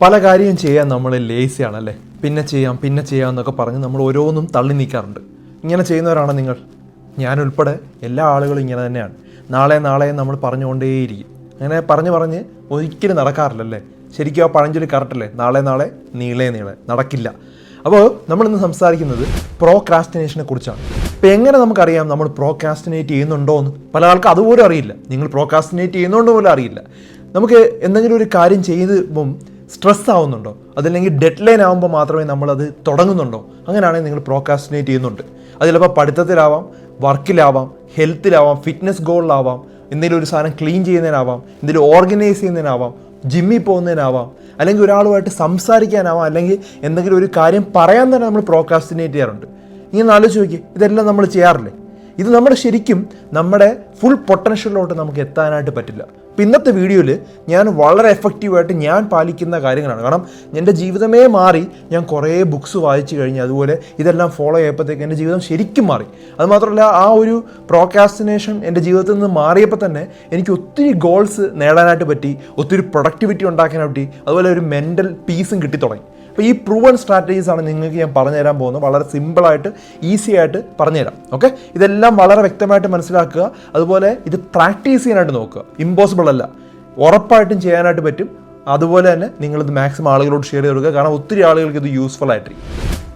പല കാര്യം ചെയ്യാൻ നമ്മൾ ലേസിയാണല്ലേ പിന്നെ ചെയ്യാം പിന്നെ ചെയ്യാം എന്നൊക്കെ പറഞ്ഞ് നമ്മൾ ഓരോന്നും തള്ളി നീക്കാറുണ്ട്. ഇങ്ങനെ ചെയ്യുന്നവരാണ് നിങ്ങൾ? ഞാൻ ഉൾപ്പെടെ എല്ലാ ആളുകളും ഇങ്ങനെ തന്നെയാണ്. നാളെ നാളെ നമ്മൾ പറഞ്ഞുകൊണ്ടേയിരിക്കും. അങ്ങനെ പറഞ്ഞു പറഞ്ഞ് ഒരിക്കലും നടക്കാറില്ലല്ലേ? ശരിക്കും ആ പഴഞ്ചൊല്ലി കറക്റ്റല്ലേ നാളെ നാളെ നീളെ നീളെ. നടക്കില്ല. അപ്പോൾ നമ്മളിന്ന് സംസാരിക്കുന്നത് പ്രോക്രാസ്റ്റിനേഷനെ കുറിച്ചാണ്. ഇപ്പം എങ്ങനെ നമുക്കറിയാം നമ്മൾ പ്രോക്രാസ്റ്റിനേറ്റ് ചെയ്യുന്നുണ്ടോ എന്ന്? പല ആൾക്കും അതുപോലും അറിയില്ല. നിങ്ങൾ പ്രോക്രാസ്റ്റിനേറ്റ് ചെയ്യുന്നുണ്ടോ പോലും അറിയില്ല. നമുക്ക് എന്തെങ്കിലും ഒരു കാര്യം ചെയ്യുമ്പം സ്ട്രെസ് ആവുന്നുണ്ടോ അതല്ലെങ്കിൽ ഡെഡ് ലൈൻ ആകുമ്പോൾ മാത്രമേ നമ്മളത് തുടങ്ങുന്നുണ്ടോ? അങ്ങനെയാണെങ്കിൽ നിങ്ങൾ പ്രോക്കാസ്റ്റിനേറ്റ് ചെയ്യുന്നുണ്ട്. അത് ചിലപ്പോൾ പഠിത്തത്തിലാവാം വർക്കിലാവാം ഹെൽത്തിലാവാം ഫിറ്റ്നസ് ഗോളിലാവാം എന്തെങ്കിലും ഒരു സാധനം ക്ലീൻ ചെയ്യുന്നതിനാവാം എന്തെങ്കിലും ഓർഗനൈസ് ചെയ്യുന്നതിനാവാം ജിമ്മിൽ പോകുന്നതിനാവാം അല്ലെങ്കിൽ ഒരാളുമായിട്ട് സംസാരിക്കാനാവാം അല്ലെങ്കിൽ എന്തെങ്കിലും ഒരു കാര്യം പറയാൻ തന്നെ നമ്മൾ പ്രോക്കാസ്റ്റിനേറ്റ് ചെയ്യാറുണ്ട്. ഇങ്ങനെ ആലോചിച്ച് നോക്കി ഇതെല്ലാം നമ്മൾ ചെയ്യാറില്ലേ? ഇത് നമ്മുടെ ശരിക്കും നമ്മുടെ ഫുൾ പൊട്ടൻഷ്യലിലോട്ട് നമുക്ക് എത്താനായിട്ട് പറ്റില്ല. അപ്പം ഇന്നത്തെ വീഡിയോയിൽ ഞാൻ വളരെ എഫക്റ്റീവായിട്ട് ഞാൻ പാലിക്കുന്ന കാര്യങ്ങളാണ്. കാരണം എന്റെ ജീവിതമേ മാറി ഞാൻ കുറേ ബുക്സ് വായിച്ചു കഴിഞ്ഞ് അതുപോലെ ഇതെല്ലാം ഫോളോ ചെയ്യപ്പോഴത്തേക്ക് എന്റെ ജീവിതം ശരിക്കും മാറി. അതുമാത്രമല്ല ആ ഒരു പ്രോക്കാസ്റ്റിനേഷൻ എന്റെ ജീവിതത്തിൽ നിന്ന് മാറിയപ്പോൾ തന്നെ എനിക്ക് ഒത്തിരി ഗോൾസ് നേടാനായിട്ട് പറ്റി ഒത്തിരി പ്രൊഡക്ടിവിറ്റി ഉണ്ടാക്കാനായിട്ട് പറ്റി അതുപോലെ ഒരു മെന്റൽ പീസും കിട്ടി തുടങ്ങി. അപ്പോൾ ഈ പ്രൂവൺ സ്ട്രാറ്റജീസ് ആണ് നിങ്ങൾക്ക് ഞാൻ പറഞ്ഞു തരാൻ പോകുന്നത്. വളരെ സിമ്പിളായിട്ട് ഈസി ആയിട്ട് പറഞ്ഞുതരാം ഓക്കെ ഇതെല്ലാം വളരെ വ്യക്തമായിട്ട് മനസ്സിലാക്കുക. അതുപോലെ ഇത് പ്രാക്ടീസ് ചെയ്യാനായിട്ട് നോക്കുക. ഇമ്പോസിബിൾ അല്ല. ഉറപ്പായിട്ടും ചെയ്യാനായിട്ട് പറ്റും. അതുപോലെ തന്നെ നിങ്ങളിത് മാക്സിമം ആളുകളോട് ഷെയർ ചെയ്ത് കൊടുക്കുക. കാരണം ഒത്തിരി ആളുകൾക്ക് ഇത് യൂസ്ഫുൾ ആയിട്ടിരിക്കും.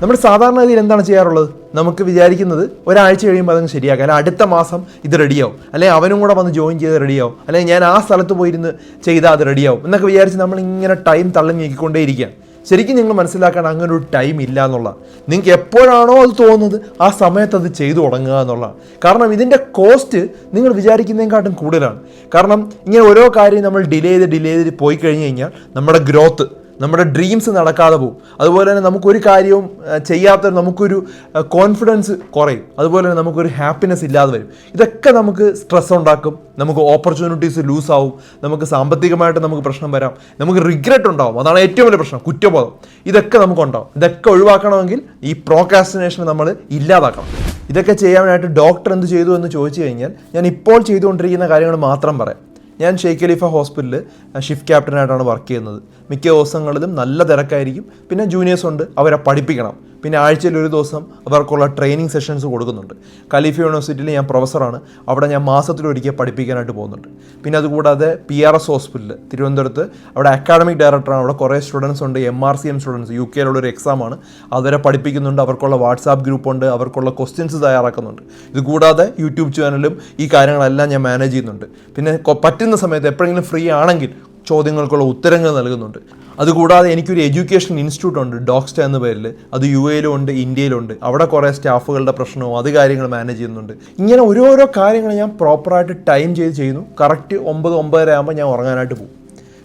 നമ്മൾ സാധാരണ രീതിയിൽ എന്താണ് ചെയ്യാറുള്ളത്? നമുക്ക് വിചാരിക്കുന്നത് ഒരാഴ്ച കഴിയുമ്പോൾ അതങ്ങ് ശരിയാക്കാം. അല്ലെങ്കിൽ അടുത്ത മാസം ഇത് റെഡിയാവും അല്ലെങ്കിൽ അവനും കൂടെ വന്ന് ജോയിൻ ചെയ്ത് റെഡിയാവും അല്ലെങ്കിൽ ഞാൻ ആ സ്ഥലത്ത് പോയിരുന്ന് ചെയ്താൽ അത് റെഡിയാവും എന്നൊക്കെ വിചാരിച്ച് നമ്മൾ ഇങ്ങനെ ടൈം തള്ളി നീക്കിക്കൊണ്ടേയിരിക്കുകയാണ്. ശരിക്കും നിങ്ങൾ മനസ്സിലാക്കാൻ അങ്ങനെ ഒരു ടൈം ഇല്ല എന്നുള്ള. നിങ്ങൾക്ക് എപ്പോഴാണോ അത് തോന്നുന്നത് ആ സമയത്ത് അത് ചെയ്തു തുടങ്ങുക എന്നുള്ള. കാരണം ഇതിന്റെ കോസ്റ്റ് നിങ്ങൾ വിചാരിക്കുന്നതിനെക്കാട്ടും കൂടുതലാണ്. കാരണം ഇങ്ങനെ ഓരോ കാര്യം നമ്മൾ ഡിലേ ചെയ്ത് ഡിലേ ചെയ്ത് പോയി കഴിഞ്ഞ് കഴിഞ്ഞാൽ നമ്മുടെ ഗ്രോത്ത് നമ്മുടെ ഡ്രീംസ് നടക്കാതെ പോകും. അതുപോലെ തന്നെ നമുക്കൊരു കാര്യവും ചെയ്യാത്ത നമുക്കൊരു കോൺഫിഡൻസ് കുറയും. അതുപോലെ തന്നെ നമുക്കൊരു ഹാപ്പിനെസ് ഇല്ലാതെ വരും. ഇതൊക്കെ നമുക്ക് സ്ട്രെസ് ഉണ്ടാക്കും. നമുക്ക് ഓപ്പർച്യൂണിറ്റീസ് ലൂസ് ആവും. നമുക്ക് സാമ്പത്തികമായിട്ട് നമുക്ക് പ്രശ്നം വരാം. നമുക്ക് റിഗ്രറ്റ് ഉണ്ടാവും. അതാണ് ഏറ്റവും വലിയ പ്രശ്നം. കുറ്റബോധം. ഇതൊക്കെ നമുക്കുണ്ടാവും. ഇതൊക്കെ ഒഴിവാക്കണമെങ്കിൽ ഈ പ്രോക്രാസ്റ്റിനേഷൻ നമ്മൾ ഇല്ലാതാക്കണം. ഇതൊക്കെ ചെയ്യാനായിട്ട് ഡോക്ടർ എന്ത് ചെയ്തു എന്ന് ചോദിച്ചു കഴിഞ്ഞാൽ ഞാൻ ഇപ്പോൾ ചെയ്തുകൊണ്ടിരിക്കുന്ന കാര്യങ്ങൾ മാത്രം പറയാം. ഞാൻ ഷെയ്ഖ് ഖലീഫ ഹോസ്പിറ്റലിൽ ഷിഫ്റ്റ് ക്യാപ്റ്റനായിട്ടാണ് വർക്ക് ചെയ്യുന്നത്. മിക്ക ദിവസങ്ങളിലും നല്ല തിരക്കായിരിക്കും. പിന്നെ ജൂനിയേഴ്സ് ഉണ്ട് അവരെ പഠിപ്പിക്കണം. പിന്നെ ആഴ്ചയിൽ ഒരു ദിവസം അവർക്കുള്ള ട്രെയിനിങ് സെഷൻസ് കൊടുക്കുന്നുണ്ട്. കലീഫ് യൂണിവേഴ്സിറ്റിയിൽ ഞാൻ പ്രൊഫസറാണ്. അവിടെ ഞാൻ മാസത്തിലൊരിക്കൽ പഠിപ്പിക്കാനായിട്ട് പോകുന്നുണ്ട്. പിന്നെ അതുകൂടാതെ പി ആർ എസ് ഹോസ്പിറ്റൽ തിരുവനന്തപുരത്ത് അവിടെ അക്കാഡമിക് ഡയറക്ടറാണ് അവിടെ കുറേ സ്റ്റുഡൻസ് ഉണ്ട്. M R C M students U കെയിലുള്ള ഒരു എക്സാമാണ് അവരെ പഠിപ്പിക്കുന്നുണ്ട്. അവർക്കുള്ള വാട്സാപ്പ് ഗ്രൂപ്പുണ്ട് അവർക്കുള്ള ക്വസ്റ്റ്യൻസ് തയ്യാറാക്കുന്നുണ്ട്. ഇതുകൂടാതെ യൂട്യൂബ് ചാനലും ഈ കാര്യങ്ങളെല്ലാം ഞാൻ മാനേജ് ചെയ്യുന്നുണ്ട്. പിന്നെ പറ്റുന്ന സമയത്ത് എപ്പോഴെങ്കിലും ഫ്രീ ആണെങ്കിൽ ചോദ്യങ്ങൾക്കുള്ള ഉത്തരങ്ങൾ നൽകുന്നുണ്ട്. അതുകൂടാതെ എനിക്കൊരു എഡ്യൂക്കേഷൻ ഇൻസ്റ്റിറ്റ്യൂട്ട് ഉണ്ട് ഡോക്സ്റ്റ എന്ന പേരിൽ. അത് യു എയിലും ഉണ്ട് ഇന്ത്യയിലുണ്ട്. അവിടെ കുറേ സ്റ്റാഫുകളുടെ പ്രശ്നവും അത് കാര്യങ്ങൾ മാനേജ് ചെയ്യുന്നുണ്ട്. ഇങ്ങനെ ഓരോരോ കാര്യങ്ങൾ ഞാൻ പ്രോപ്പറായിട്ട് ടൈം ചെയ്ത് ചെയ്യുന്നു. കറക്റ്റ് ഒമ്പത് ഒമ്പതര ആകുമ്പോൾ ഞാൻ ഉറങ്ങാനായിട്ട് പോകും.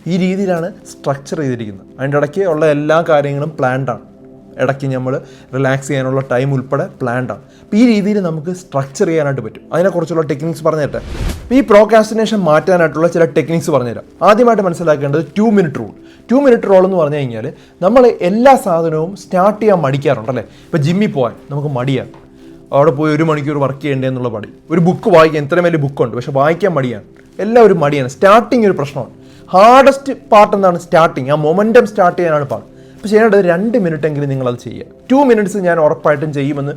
ഈ രീതിയിലാണ് സ്ട്രക്ചർ ചെയ്തിരിക്കുന്നത്. അതിന്റെ ഇടയ്ക്ക് ഉള്ള എല്ലാ കാര്യങ്ങളും പ്ലാൻഡാണ് ഇടയ്ക്ക് നമ്മൾ റിലാക്സ് ചെയ്യാനുള്ള ടൈം ഉൾപ്പെടെ പ്ലാൻഡ് ആണ് അപ്പോൾ ഈ രീതിയിൽ നമുക്ക് സ്ട്രക്ചർ ചെയ്യാനായിട്ട് പറ്റും. അതിനെക്കുറിച്ചുള്ള ടെക്നിക്സ് പറഞ്ഞിട്ട് ഈ പ്രോക്കാസ്റ്റിനേഷൻ മാറ്റാനായിട്ടുള്ള ചില ടെക്നിക്സ് പറഞ്ഞുതരാം ആദ്യമായിട്ട് മനസ്സിലാക്കേണ്ടത് two minute rule two minute role എന്ന് പറഞ്ഞു കഴിഞ്ഞാൽ നമ്മൾ എല്ലാ സാധനവും സ്റ്റാർട്ട് ചെയ്യാൻ മടിക്കാറുണ്ടല്ലേ ഇപ്പോൾ ജിമ്മിൽ പോകാൻ നമുക്ക് മടിയാണ്. അവിടെ പോയി ഒരു മണിക്കൂർ വർക്ക് ചെയ്യേണ്ടേ എന്നുള്ള മടി. ഒരു ബുക്ക് വായിക്കാൻ ഇത്രയും വലിയ ബുക്കുണ്ട് പക്ഷേ വായിക്കാൻ മടിയാണ്. എല്ലാവരും മടിയാണ്. സ്റ്റാർട്ടിങ് ഒരു പ്രശ്നമാണ്. ഹാർഡസ്റ്റ് പാർട്ട് എന്താണ് സ്റ്റാർട്ടിങ് ആ മൊമെന്റം സ്റ്റാർട്ട് ചെയ്യാനാണ് പാട് അപ്പോൾ ചെയ്യേണ്ടത് രണ്ട് മിനിറ്റ് എങ്കിലും നിങ്ങളത് ചെയ്യുക. ടു മിനിറ്റ്സ് ഞാൻ ഉറപ്പായിട്ടും ചെയ്യുമെന്ന്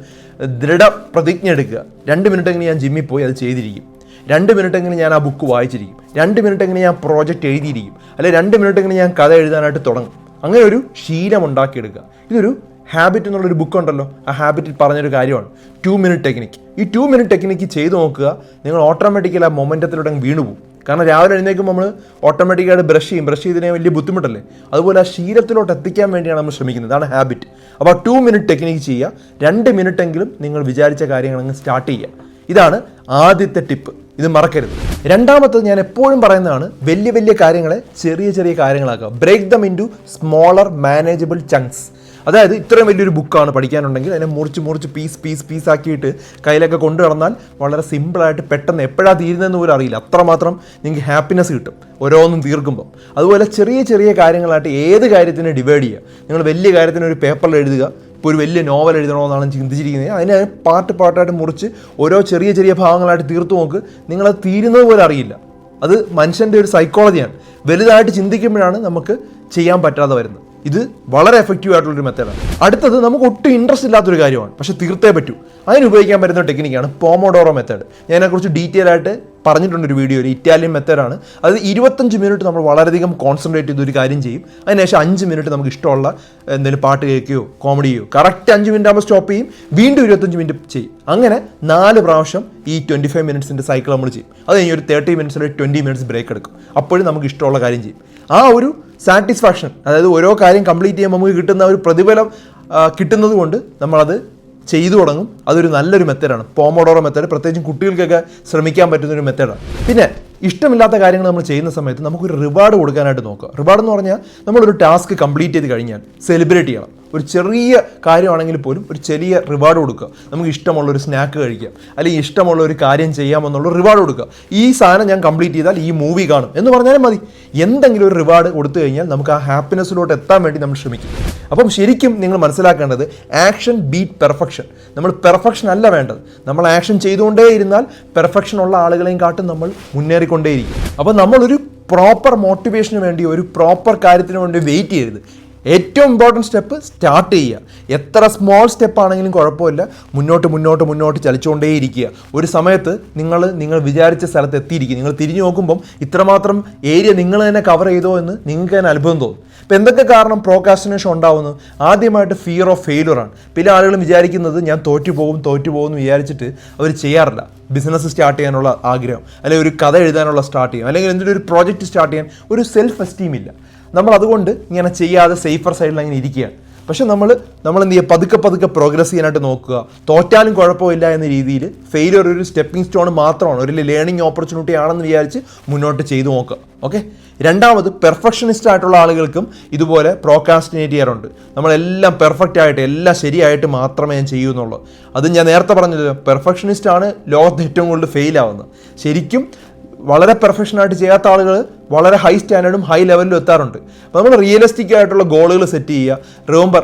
ദൃഢ പ്രതിജ്ഞ എടുക്കുക. രണ്ട് മിനിറ്റ് എങ്കിലും ഞാൻ ജിമ്മിൽ പോയി അത് ചെയ്തിരിക്കും. രണ്ട് മിനിറ്റ് എങ്കിലും ഞാൻ ആ ബുക്ക് വായിച്ചിരിക്കും. രണ്ട് മിനിറ്റ് എങ്കിലും ഞാൻ പ്രോജക്റ്റ് എഴുതിയിരിക്കും. അല്ലെങ്കിൽ രണ്ട് മിനിറ്റ് എങ്കിലും ഞാൻ കഥ എഴുതാനായിട്ട് തുടങ്ങും. അങ്ങനെ ഒരു ശീലം ഉണ്ടാക്കിയെടുക്കുക. ഇതൊരു ഹാബിറ്റ് എന്നുള്ളൊരു ബുക്ക് ഉണ്ടല്ലോ. ആ ഹാബിറ്റിൽ പറഞ്ഞൊരു കാര്യമാണ്. ടു മിനിറ്റ് ടെക്നിക്ക് ഈ ടു മിനിറ്റ് ടെക്നിക്ക് ചെയ്തു നോക്കുക. നിങ്ങൾ ഓട്ടോമാറ്റിക്കലി ആ മൊമെന്റത്തിലൂടെ വീണു കാരണം രാവിലെ എഴുന്നേൽക്കുമ്പോൾ നമ്മൾ ഓട്ടോമാറ്റിക്കായിട്ട് ബ്രഷ് ചെയ്യും. ബ്രഷ് ചെയ്തതിനെ വലിയ ബുദ്ധിമുട്ടല്ലേ? അതുപോലെ ആ ശീലത്തിലോട്ട് എത്തിക്കാൻ വേണ്ടിയാണ് നമ്മൾ ശ്രമിക്കുന്നത്. അതാണ് ഹാബിറ്റ് അപ്പോൾ ആ ടു മിനിറ്റ് ടെക്നിക്ക് ചെയ്യുക. രണ്ട് മിനിറ്റ് എങ്കിലും നിങ്ങൾ വിചാരിച്ച കാര്യങ്ങൾ അങ്ങ് സ്റ്റാർട്ട് ചെയ്യുക. ഇതാണ് ആദ്യത്തെ ടിപ്പ് ഇത് മറക്കരുത്. രണ്ടാമത്തത് ഞാൻ എപ്പോഴും പറയുന്നതാണ് വലിയ വലിയ കാര്യങ്ങളെ ചെറിയ ചെറിയ കാര്യങ്ങളാക്കുക. Break them in smaller manageable chunks അതായത് ഇത്രയും വലിയൊരു ബുക്കാണ് പഠിക്കാനുണ്ടെങ്കിൽ അതിനെ മുറിച്ച് മുറിച്ച് പീസ് പീസ് പീസ് ആക്കിയിട്ട് കയ്യിലൊക്കെ കൊണ്ടു നടന്നാൽ വളരെ സിമ്പിളായിട്ട് പെട്ടെന്ന് എപ്പോഴാണ് തീരുന്നതെന്ന് പോലും അറിയില്ല. അത്രമാത്രം നിങ്ങൾക്ക് ഹാപ്പിനെസ് കിട്ടും ഓരോന്നും തീർക്കുമ്പം. അതുപോലെ ചെറിയ ചെറിയ കാര്യങ്ങളായിട്ട് ഏത് കാര്യത്തിനെ ഡിവൈഡ് ചെയ്യുക? നിങ്ങൾ വലിയ കാര്യത്തിന് ഒരു പേപ്പറിൽ എഴുതുക ഇപ്പോൾ ഒരു വലിയ നോവൽ എഴുതണമെന്നാണ് ചിന്തിച്ചിരിക്കുന്നത്. അതിനെ പാർട്ട് പാർട്ടായിട്ട് മുറിച്ച് ഓരോ ചെറിയ ചെറിയ ഭാഗങ്ങളായിട്ട് തീർത്തു നോക്ക് നിങ്ങളത് തീരുന്നത് പോലും അറിയില്ല. അത് മനുഷ്യന്റെ ഒരു സൈക്കോളജിയാണ് വലുതായിട്ട് ചിന്തിക്കുമ്പോഴാണ് നമുക്ക് ചെയ്യാൻ പറ്റാതെ വരുന്നത്. ഇത് വളരെ എഫക്റ്റീവ് ആയിട്ടുള്ളൊരു മെത്തേഡാണ് അടുത്തത് നമുക്ക് ഒട്ടും ഇൻട്രസ്റ്റ് ഇല്ലാത്തൊരു കാര്യമാണ്. പക്ഷെ തീർത്തേ പറ്റൂ. അതിന് ഉപയോഗിക്കാൻ പറ്റുന്ന ടെക്നിക്കാണ് പോമോഡോറോ മെത്തേഡ് ഞാൻ അതിനെക്കുറിച്ച് ഡീറ്റെയിൽ ആയിട്ട് പറഞ്ഞിട്ടുണ്ട് ഒരു വീഡിയോയിൽ ഇറ്റാലിയൻ മെത്തേഡാണ് അത് ഇരുപത്തഞ്ച് മിനിറ്റ് നമ്മൾ വളരെയധികം കോൺസെൻട്രേറ്റ് ചെയ്ത് ഒരു കാര്യം ചെയ്യും. അതിനുശേഷം അഞ്ച് മിനിറ്റ് നമുക്ക് ഇഷ്ടമുള്ള എന്തെങ്കിലും പാട്ട് കേൾക്കുകയോ കോമഡി ചെയ്യോ കറക്റ്റ് അഞ്ച് മിനിറ്റ് ആകുമ്പോൾ സ്റ്റോപ്പ് ചെയ്യും. വീണ്ടും ഇരുപത്തഞ്ച് മിനിറ്റ് ചെയ്യും. അങ്ങനെ നാല് പ്രാവശ്യം ഈ ട്വന്റി ഫൈവ് മിനിറ്റ്സിന്റെ സൈക്കിൾ നമ്മൾ ചെയ്യും. അത് കഴിഞ്ഞ് ഒരു തേർട്ടി മിനിറ്റ്സിൽ ട്വന്റി മിനിറ്റ്സ് ബ്രേക്ക് എടുക്കും. അപ്പോഴും നമുക്ക് ഇഷ്ടമുള്ള കാര്യം ചെയ്യും. ആ ഒരു സാറ്റിസ്ഫാക്ഷൻ അതായത് ഓരോ കാര്യം കംപ്ലീറ്റ് ചെയ്യുമ്പോൾ നമുക്ക് കിട്ടുന്ന ഒരു പ്രതിഫലം കിട്ടുന്നത് കൊണ്ട് നമ്മളത് ചെയ്തു തുടങ്ങും. അതൊരു നല്ലൊരു മെത്തേഡാണ്. പോമോഡോറോ മെത്തേഡ് പ്രത്യേകിച്ചും കുട്ടികൾക്കൊക്കെ ശ്രമിക്കാൻ പറ്റുന്ന ഒരു മെത്തേഡാണ്. പിന്നെ ഇഷ്ടമില്ലാത്ത കാര്യങ്ങൾ നമ്മൾ ചെയ്യുന്ന സമയത്ത് നമുക്കൊരു റിവാർഡ് കൊടുക്കാനായിട്ട് നോക്കുക. റിവാർഡ് എന്ന് പറഞ്ഞാൽ നമ്മളൊരു ടാസ്ക് കംപ്ലീറ്റ് ചെയ്ത് കഴിഞ്ഞാൽ സെലിബ്രേറ്റ് ചെയ്യണം. ഒരു ചെറിയ കാര്യമാണെങ്കിൽ പോലും ഒരു ചെറിയ റിവാർഡ് കൊടുക്കുക. നമുക്ക് ഇഷ്ടമുള്ള ഒരു സ്നാക്ക് കഴിക്കാം. അല്ലെങ്കിൽ ഇഷ്ടമുള്ള ഒരു കാര്യം ചെയ്യാമെന്നുള്ള റിവാർഡ് കൊടുക്കുക. ഈ സാധനം ഞാൻ കംപ്ലീറ്റ് ചെയ്താൽ ഈ മൂവി കാണും. എന്ന് പറഞ്ഞാലും മതി. എന്തെങ്കിലും ഒരു റിവാർഡ് കൊടുത്തു കഴിഞ്ഞാൽ നമുക്ക് ആ ഹാപ്പിനെസ്സിലോട്ട് എത്താൻ വേണ്ടി നമ്മൾ ശ്രമിക്കും. അപ്പം ശരിക്കും നിങ്ങൾ മനസ്സിലാക്കേണ്ടത് ആക്ഷൻ ബീറ്റ് പെർഫെക്ഷൻ നമ്മൾ പെർഫെക്ഷൻ അല്ല വേണ്ടത്. നമ്മൾ ആക്ഷൻ ചെയ്തുകൊണ്ടേ ഇരുന്നാൽ പെർഫെക്ഷൻ ഉള്ള ആളുകളെയും കാട്ടും നമ്മൾ മുന്നേറിക്കൊണ്ടേയിരിക്കും. അപ്പോൾ നമ്മളൊരു പ്രോപ്പർ മോട്ടിവേഷന് വേണ്ടി ഒരു പ്രോപ്പർ കാര്യത്തിന് വേണ്ടി വെയിറ്റ് ചെയ്യരുത്. ഏറ്റവും ഇമ്പോർട്ടന്റ് സ്റ്റെപ്പ് സ്റ്റാർട്ട് ചെയ്യുക. എത്ര സ്മോൾ സ്റ്റെപ്പ് ആണെങ്കിലും കുഴപ്പമില്ല. മുന്നോട്ട് മുന്നോട്ട് മുന്നോട്ട് ചലിച്ചുകൊണ്ടേയിരിക്കുക. ഒരു സമയത്ത് നിങ്ങൾ നിങ്ങൾ വിചാരിച്ച സ്ഥലത്ത് എത്തിയിരിക്കും നിങ്ങൾ തിരിഞ്ഞു നോക്കുമ്പം ഇത്രമാത്രം ഏരിയ നിങ്ങൾ തന്നെ കവർ ചെയ്തോ എന്ന് നിങ്ങൾക്ക് തന്നെ അത്ഭുതം തോന്നും. അപ്പോൾ എന്തൊക്കെ കാരണം പ്രോകാസ്റ്റിനേഷൻ ഉണ്ടാവുന്നു? ആദ്യമായിട്ട് ഫിയർ ഓഫ് ഫെയിലുർ ആണ്. പല ആളുകളും വിചാരിക്കുന്നത് ഞാൻ തോറ്റു പോകും തോറ്റു പോകും എന്ന് വിചാരിച്ചിട്ട് അവർ ചെയ്യാറില്ല. ബിസിനസ് സ്റ്റാർട്ട് ചെയ്യാനുള്ള ആഗ്രഹം. അല്ലെങ്കിൽ ഒരു കഥ എഴുതാനുള്ള സ്റ്റാർട്ട് ചെയ്യാം. അല്ലെങ്കിൽ എന്തെങ്കിലും ഒരു പ്രോജക്റ്റ് സ്റ്റാർട്ട് ചെയ്യാൻ ഒരു സെൽഫ് എസ്റ്റീം ഇല്ല. നമ്മൾ അതുകൊണ്ട് ഇങ്ങനെ ചെയ്യാതെ സേഫർ സൈഡിൽ അങ്ങനെ ഇരിക്കുകയാണ്. പക്ഷെ നമ്മൾ നമ്മൾ എന്ത് ചെയ്യുക? പതുക്കെ പതുക്കെ പ്രോഗ്രസ് ചെയ്യാനായിട്ട് നോക്കുക. തോറ്റാലും കുഴപ്പമില്ല എന്ന രീതിയിൽ ഫെയിലിയർ ഒരു സ്റ്റെപ്പിംഗ് സ്റ്റോൺ മാത്രമാണ്. ഒരു ലേണിംഗ് ഓപ്പർച്യൂണിറ്റി ആണെന്ന് വിചാരിച്ച് മുന്നോട്ട് ചെയ്തു നോക്കുക. ഓക്കെ രണ്ടാമത് പെർഫെക്ഷനിസ്റ്റ് ആയിട്ടുള്ള ആളുകൾക്കും ഇതുപോലെ പ്രോകാസ്റ്റിനേറ്റ് ചെയ്യാറുണ്ട്. നമ്മളെല്ലാം പെർഫെക്റ്റ് ആയിട്ട് എല്ലാം ശരിയായിട്ട് മാത്രമേ ഞാൻ ചെയ്യൂ എന്നുള്ളൂ. അത് ഞാൻ നേരത്തെ പറഞ്ഞത് പെർഫെക്ഷനിസ്റ്റ് ആണ് ലോകത്ത് ഏറ്റവും കൂടുതൽ ഫെയിൽ ആവുന്നത്. ശരിക്കും വളരെ പെർഫെക്ഷൻ ആയിട്ട് ചെയ്യാത്ത ആളുകൾ വളരെ ഹൈ സ്റ്റാൻഡേർഡും ഹൈ ലെവലിലും എത്താറുണ്ട്. അപ്പോൾ നമ്മൾ റിയലിസ്റ്റിക് ആയിട്ടുള്ള ഗോളുകൾ സെറ്റ് ചെയ്യുക. Remember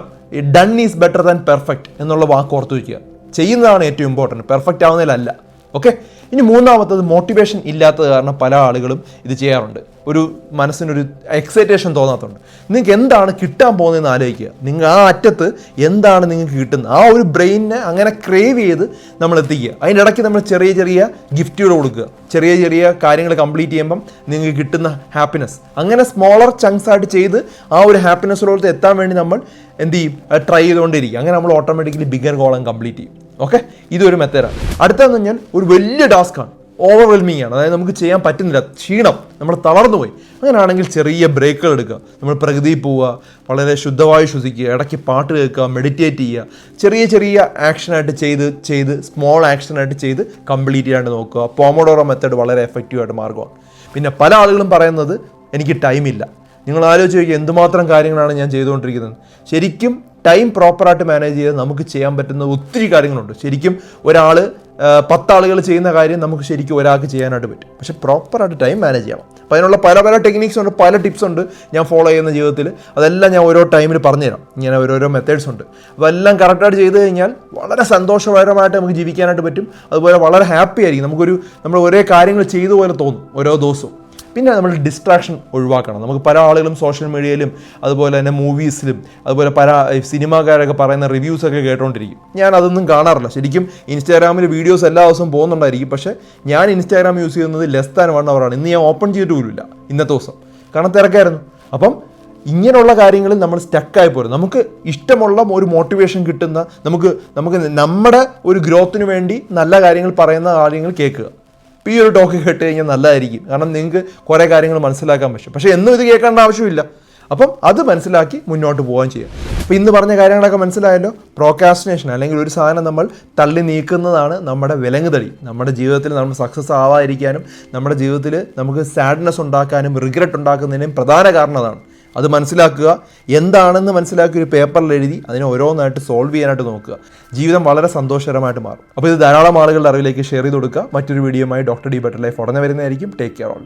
done is better than perfect എന്നുള്ള വാക്ക് ഓർത്ത് വയ്ക്കുക. ചെയ്യുന്നതാണ് ഏറ്റവും ഇമ്പോർട്ടന്റ് പെർഫെക്റ്റ് ആവുന്നതിലല്ല. ഓക്കെ ഇനി മൂന്നാമത്തത് മോട്ടിവേഷൻ ഇല്ലാത്തത് കാരണം പല ആളുകളും ഇത് ചെയ്യാറുണ്ട്. ഒരു മനസ്സിനൊരു എക്സൈറ്റേഷൻ തോന്നാത്തതുണ്ട് നിങ്ങൾക്ക് എന്താണ് കിട്ടാൻ പോകുന്നതെന്ന് ആലോചിക്കുക. നിങ്ങൾ ആ അറ്റത്ത് എന്താണ് നിങ്ങൾക്ക് കിട്ടുന്നത്? ആ ഒരു ബ്രെയിനിനെ അങ്ങനെ ക്രേവ് ചെയ്ത് നമ്മൾ എത്തിക്കുക. അതിന്റെ ഇടയ്ക്ക് നമ്മൾ ചെറിയ ചെറിയ ഗിഫ്റ്റുകൾ കൊടുക്കുക. ചെറിയ ചെറിയ കാര്യങ്ങൾ കംപ്ലീറ്റ് ചെയ്യുമ്പം നിങ്ങൾക്ക് കിട്ടുന്ന ഹാപ്പിനെസ് അങ്ങനെ സ്മോളർ ചങ്ക്സ് ആയിട്ട് ചെയ്ത് ആ ഒരു ഹാപ്പിനെസ്സിലോട്ട് എത്താൻ വേണ്ടി നമ്മൾ എന്ത് ചെയ്യും? ട്രൈ ചെയ്തുകൊണ്ടിരിക്കുക. അങ്ങനെ നമ്മൾ ഓട്ടോമാറ്റിക്കലി ബിഗർ ഗോളം കംപ്ലീറ്റ് ചെയ്യും. ഓക്കെ? ഇതൊരു മെത്തേഡാണ് അടുത്തതെന്ന് പറഞ്ഞാൽ ഒരു വലിയ ടാസ്ക്കാണ് ഓവർവെൽമിങ് ആണ്. അതായത് നമുക്ക് ചെയ്യാൻ പറ്റുന്നില്ല. ക്ഷീണം. നമ്മൾ തളർന്നു പോയി. അങ്ങനെയാണെങ്കിൽ ചെറിയ ബ്രേക്കുകൾ എടുക്കുക. നമ്മൾ പ്രകൃതിയിൽ പോവുക. വളരെ ശുദ്ധവായു ശ്വസിക്കുക. ഇടയ്ക്ക് പാട്ട് കേൾക്കുക. മെഡിറ്റേറ്റ് ചെയ്യുക. ചെറിയ ചെറിയ ആക്ഷനായിട്ട് ചെയ്ത് ചെയ്ത് സ്മോൾ ആക്ഷനായിട്ട് ചെയ്ത് കംപ്ലീറ്റ് ചെയ്യാണ്ട് നോക്കുക. പോമോഡോറോ മെത്തേഡ് വളരെ എഫക്റ്റീവായിട്ട് മാർഗമാണ് പിന്നെ പല ആളുകളും പറയുന്നത് എനിക്ക് ടൈമില്ല നിങ്ങൾ ആലോചിച്ച് എന്തുമാത്രം കാര്യങ്ങളാണ് ഞാൻ ചെയ്തുകൊണ്ടിരിക്കുന്നത്. ശരിക്കും ടൈം പ്രോപ്പറായിട്ട് മാനേജ് ചെയ്ത് നമുക്ക് ചെയ്യാൻ പറ്റുന്ന ഒത്തിരി കാര്യങ്ങളുണ്ട്. ശരിക്കും ഒരാൾ പത്താളുകൾ ചെയ്യുന്ന കാര്യം നമുക്ക് ശരിക്കും ഒരാൾക്ക് ചെയ്യാനായിട്ട് പറ്റും. പക്ഷേ പ്രോപ്പറായിട്ട് ടൈം മാനേജ് ചെയ്യണം. അപ്പോൾ അതിനുള്ള പല പല ടെക്നിക്സ് ഉണ്ട് പല ടിപ്സ് ഉണ്ട് ഞാൻ ഫോളോ ചെയ്യുന്ന ജീവിതത്തിൽ അതെല്ലാം ഞാൻ ഓരോ ടൈമിൽ പറഞ്ഞുതരാം. ഇങ്ങനെ ഓരോരോ മെത്തേഡ്സ് ഉണ്ട്. അപ്പോൾ എല്ലാം കറക്റ്റായിട്ട് ചെയ്ത് കഴിഞ്ഞാൽ വളരെ സന്തോഷകരമായിട്ട് നമുക്ക് ജീവിക്കാനായിട്ട് പറ്റും. അതുപോലെ വളരെ ഹാപ്പി ആയിരിക്കും. നമുക്കൊരു നമ്മൾ ഒരേ കാര്യങ്ങൾ ചെയ്തു പോലെ തോന്നും ഓരോ ദിവസവും. പിന്നെ നമ്മൾ ഡിസ്ട്രാക്ഷൻ ഒഴിവാക്കണം. നമുക്ക് പല ആളുകളും സോഷ്യൽ മീഡിയയിലും അതുപോലെ തന്നെ മൂവീസിലും അതുപോലെ പല സിനിമാക്കാരൊക്കെ പറയുന്ന റിവ്യൂസൊക്കെ കേട്ടോണ്ടിരിക്കും. ഞാൻ അതൊന്നും കാണാറില്ല. ശരിക്കും ഇൻസ്റ്റാഗ്രാമിൽ വീഡിയോസ് എല്ലാ ദിവസവും പോകുന്നുണ്ടായിരിക്കും. പക്ഷേ ഞാൻ ഇൻസ്റ്റാഗ്രാം യൂസ് ചെയ്യുന്നത് ലെസ് ദാൻ വൺ അവറാണ് ഇന്ന് ഞാൻ ഓപ്പൺ ചെയ്തിട്ട് പോലുമില്ല ഇന്നത്തെ ദിവസം. കാരണം തിരക്കായിരുന്നു. അപ്പം ഇങ്ങനെയുള്ള കാര്യങ്ങളിൽ നമ്മൾ സ്റ്റക്കായി പോരും നമുക്ക് ഇഷ്ടമുള്ള ഒരു മോട്ടിവേഷൻ കിട്ടുന്ന നമുക്ക് നമുക്ക് നമ്മുടെ ഒരു ഗ്രോത്തിന് വേണ്ടി നല്ല കാര്യങ്ങൾ പറയുന്ന കാര്യങ്ങൾ കേൾക്കുക. ഇപ്പോൾ ഈ ഒരു ടോക്ക് കേട്ട് കഴിഞ്ഞാൽ നല്ലതായിരിക്കും. കാരണം നിങ്ങൾക്ക് കുറേ കാര്യങ്ങൾ മനസ്സിലാക്കാൻ പറ്റും. പക്ഷേ എന്നും ഇത് കേൾക്കേണ്ട ആവശ്യമില്ല. അപ്പം അത് മനസ്സിലാക്കി മുന്നോട്ട് പോകാൻ ചെയ്യാം. അപ്പോൾ ഇന്ന് പറഞ്ഞ കാര്യങ്ങളൊക്കെ മനസ്സിലായല്ലോ? പ്രോക്കാസ്റ്റിനേഷൻ അല്ലെങ്കിൽ ഒരു സാധനം നമ്മൾ തള്ളി നീക്കുന്നതാണ് നമ്മുടെ വിലങ്ങുതടി. നമ്മുടെ ജീവിതത്തിൽ നമ്മൾ സക്സസ് ആവാതിരിക്കാനും നമ്മുടെ ജീവിതത്തിൽ നമുക്ക് സാഡ്നെസ് ഉണ്ടാക്കാനും റിഗ്രറ്റ് ഉണ്ടാക്കുന്നതിനും പ്രധാന കാരണം അതാണ്. അത് മനസ്സിലാക്കുക. എന്താണെന്ന് മനസ്സിലാക്കി ഒരു പേപ്പറിൽ എഴുതി അതിനെ ഓരോന്നായിട്ട് സോൾവ് ചെയ്യാനായിട്ട് നോക്കുക. ജീവിതം വളരെ സന്തോഷകരമായിട്ട് മാറും. അപ്പോൾ ഇത് ധാരാളം ആളുകളുടെ അറിവിലേക്ക് ഷെയർ ചെയ്ത് കൊടുക്കുക. മറ്റൊരു വീഡിയോയുമായി ഡോക്ടർ ഡി ബെറ്റർ ലൈഫ് ഉടനെ വരുന്നതായിരിക്കും. Take care all